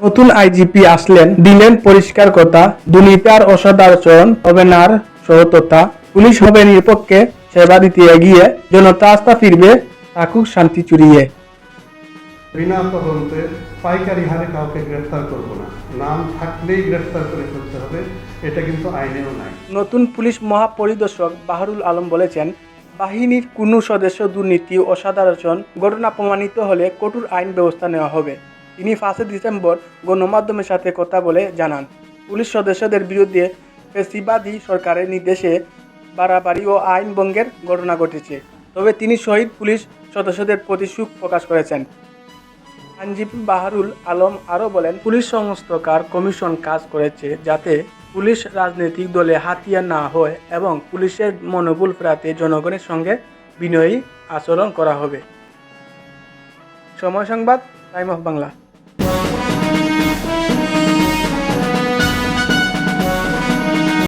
নতুন আইজিপি আসলেন দিলেন পরিষ্কার কথা দুর্নীতার অসদাচরণ হবে না আর সহততা পুলিশ হবে নিরপেক্ষে সেবা দিতে এগিয়ে জনতা আস্থা ফিরবে থাকুক শান্তি চুরিয়ে। বিনা তদন্তে পাইকারি হারে কাউকে গ্রেফতার করব না। নাম থাকলেই গ্রেফতার করে ফেলতে হবে এটা কিন্তু আইনেও নাই। নতুন পুলিশ মহাপরিদর্শক বাহারুল আলম বলেছেন বাহিনীর কোনো সদস্য দুর্নীতি অসাধারণ ঘটনা প্রমাণিত হলে কঠোর আইন ব্যবস্থা নেওয়া হবে। তিনি ফার্স্ট ডিসেম্বর গণমাধ্যমের সাথে কথা বলে জানান। পুলিশ সদস্যদের বিরুদ্ধে ফেসিবাদী সরকারের নির্দেশে বাড়াবাড়ি ও আইন ভঙ্গের ঘটনা ঘটেছে। তবে তিনি শহীদ পুলিশ সদস্যদের প্রতি সুখ প্রকাশ করেছেন। আইনজীবী বাহারুল আলম আরও বলেন, পুলিশ সংস্থাকার কমিশন কাজ করেছে যাতে পুলিশ রাজনৈতিক দলে হাতিয়ার না হয় এবং পুলিশের মনোবল ফেরাতে জনগণের সঙ্গে বিনয়ী আচরণ করা হবে। সময় সংবাদ, টাইম অফ বাংলা।